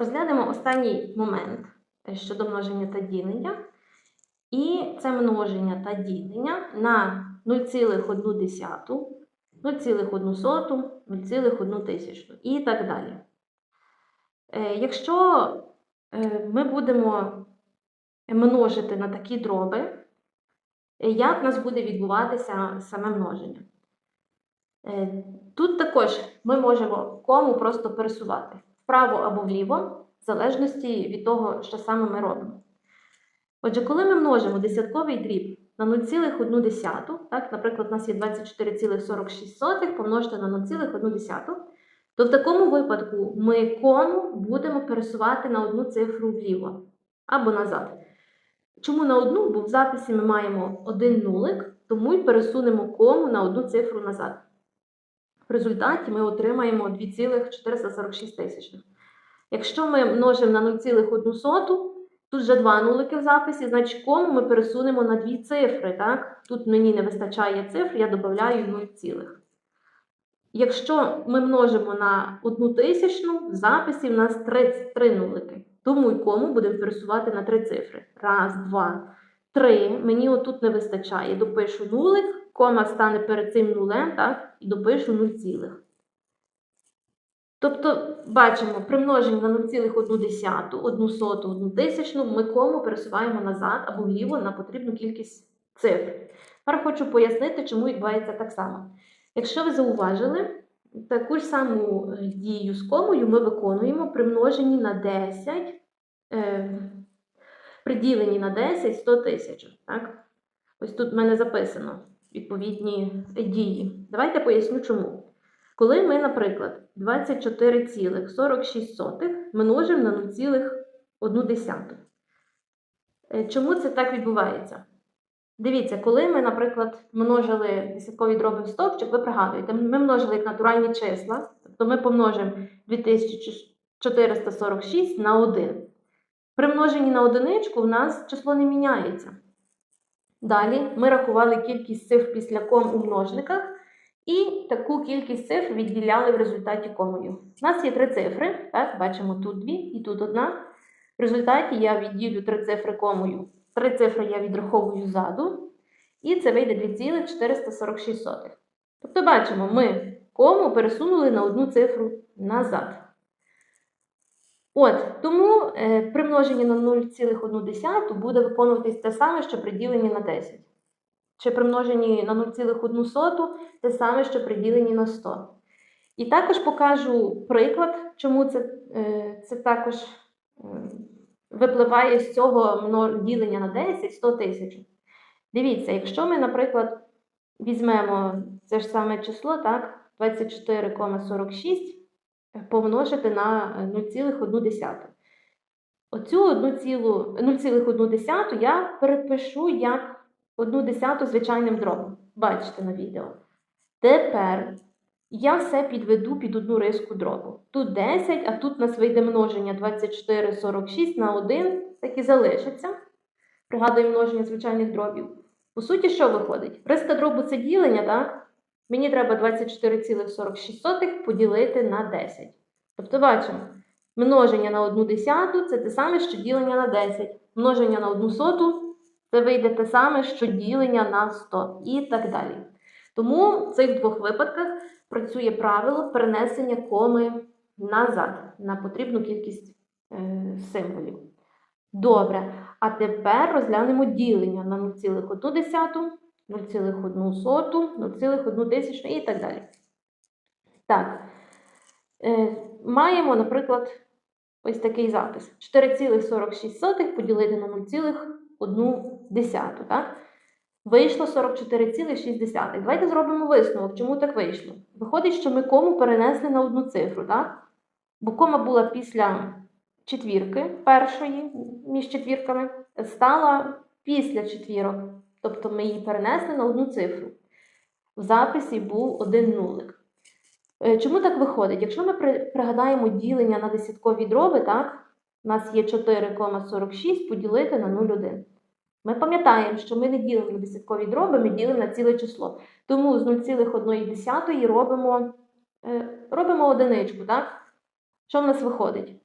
Розглянемо останній момент щодо множення та ділення. І це множення та ділення на 0,1, 0,1, 0,1 тисячну і так далі. Е, Якщо е, ми будемо множити на такі дроби, е, як в нас буде відбуватися саме множення? Тут також ми можемо кому просто пересувати вправо або вліво, в залежності від того, що саме ми робимо. Отже, коли ми множимо десятковий дріб на 0,1, так, наприклад, у нас є 24,46 помножити на 0,1, то в такому випадку ми кому будемо пересувати на одну цифру вліво або назад. Чому на одну? Бо в записі ми маємо один нулик, тому й пересунемо кому на одну цифру назад. В результаті ми отримаємо 2,446 тисячних. Якщо ми множимо на 0,1, тут вже два нулики в записі, значить кому ми пересунемо на дві цифри. Так? Тут мені не вистачає цифр, я додаю 0 цілих. Якщо ми множимо на одну тисячну, в записі в нас 3, 3 нулики. Тому й кому будемо пересувати на три цифри. Раз, два, три. Мені отут не вистачає. Допишу нулик, кома стане перед цим нулем, так? І допишу 0 цілих. Тобто, бачимо, при множенні на 0,1, 1 соту, 1 тисячну ми кому пересуваємо назад або вліво на потрібну кількість цифр. Тепер хочу пояснити, чому відбувається так само. Якщо ви зауважили, таку ж саму е, дію з комою ми виконуємо при множенні на 10, е, при на 10 100 тисяч. Ось тут в мене записано відповідні дії. Давайте поясню чому. Коли ми, наприклад, 24,46 множимо на 0,1. Е, Чому це так відбувається? Дивіться, коли ми, наприклад, множили десяткові дроби в стовпчик, ви пригадуєте, ми множили як натуральні числа, тобто ми помножимо 2446 на 1. При множенні на одиничку в нас число не міняється. Далі ми рахували кількість цифр після ком у множниках і таку кількість цифр відділяли в результаті комою. У нас є три цифри, так, бачимо тут дві і тут одна. В результаті я відділю три цифри комою. Три цифри я відраховую ззаду, і це вийде 2,446. Тобто, бачимо, ми кому пересунули на одну цифру назад. От, тому е, при на 0,1 буде виконуватись те саме, що при діленні на 10. Чи при множенні на 0,1 те саме, що при діленні на 100. І також покажу приклад, чому це, е, це також е, випливає з цього ділення на 10 100 тисяч. Дивіться, якщо ми, наприклад, візьмемо це ж саме число, так, 24,46 помножити на е, 0,1. Оцю 0,1 я перепишу як 1 десяту звичайним дробом. Бачите на відео. Тепер я все підведу під одну риску дробу. Тут 10, а тут у нас вийде множення 24,46 на 1, так і залишиться. Пригадуємо множення звичайних дробів. По суті, що виходить? Риска дробу це ділення, так? Мені треба 24,46 поділити на 10. Тобто бачимо, множення на 1 десяту це те саме, що ділення на 10. Множення на 1 соту це вийде те саме, що ділення на 100 і так далі. Тому в цих двох випадках працює правило перенесення коми назад на потрібну кількість е, символів. Добре. А тепер розглянемо ділення на 0,1, 0,1, 0,1 і так далі. Так. Е, маємо, наприклад, ось такий запис: 4,46 поділити на 0,1. Так? Вийшло 44,6. Давайте зробимо висновок, чому так вийшло. Виходить, що ми кому перенесли на одну цифру, так? Бо кома була після четвірки першої між четвірками, стала після четвірок. Тобто ми її перенесли на одну цифру. В записі був один нулик. Е, Чому так виходить? Якщо ми пригадаємо ділення на десяткові дроби, так, у нас є 4,46 поділити на 0,1. Ми пам'ятаємо, що ми не ділимо на десяткові дроби, ми ділимо на ціле число. Тому з 0,1 робимо, е, робимо одиничку. Так? Що в нас виходить?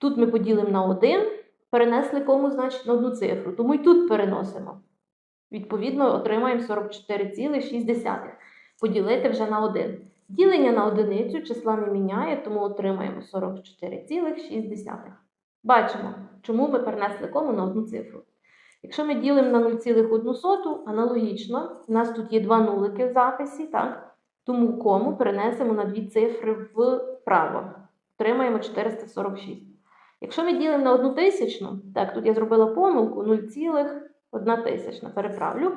тут ми поділимо на 1, перенесли кому, значить, на одну цифру. Тому і тут переносимо. Відповідно, отримаємо 44,6. Поділити вже на 1. Ділення на одиницю числа не міняє, тому отримаємо 44,6. Бачимо, чому ми перенесли кому на одну цифру. Якщо ми ділимо на 0,1, аналогічно, у нас тут є два нулики в записі, так? тому кому перенесемо на дві цифри вправо. Отримаємо 446. Якщо ми ділимо на одну тисячну, так, тут я зробила помилку 0,1 тисячна, переправлю.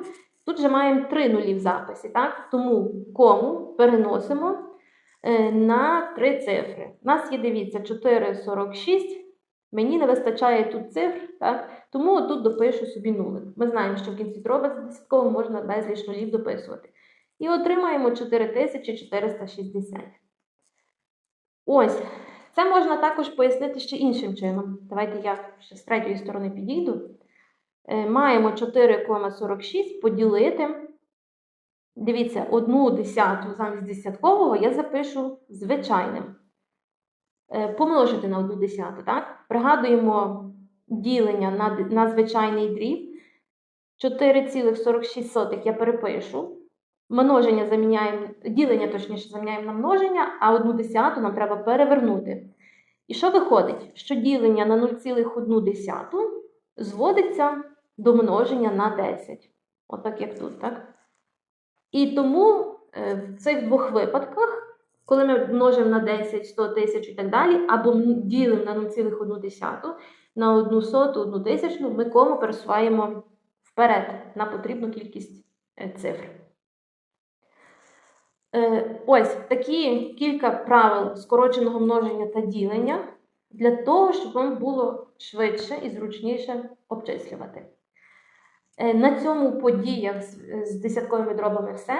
Тут же маємо три нулі в записі, так? тому кому переносимо е, на три цифри. У нас є, дивіться, 4,46. Мені не вистачає тут цифр, так? тому тут допишу собі нулик. Ми знаємо, що в кінці дроба з десяткового можна безліч нулів дописувати. І отримаємо 4460. Ось, це можна також пояснити ще іншим чином. Давайте я ще з третьої сторони підійду. Е, Маємо 4,46 поділити. Дивіться, одну десяту замість десяткового я запишу звичайним. Е, Помножити на одну десяту, так? Пригадуємо ділення на, на звичайний дріб. 4,46 я перепишу. Множення заміняємо, ділення, точніше, заміняємо на множення, а одну десяту нам треба перевернути. І що виходить? Що ділення на 0,1 зводиться до множення на 10. Отак, як тут, так? І тому е, в цих двох випадках, коли ми множимо на 10, 100 тисяч і так далі, або ділимо на 0,1, на 1 соту, 1 тисячну, ми кому пересуваємо вперед на потрібну кількість е, цифр. Е, Ось такі кілька правил скороченого множення та ділення для того, щоб вам було швидше і зручніше обчислювати. Е, На цьому подіях з- десятковими дробами все.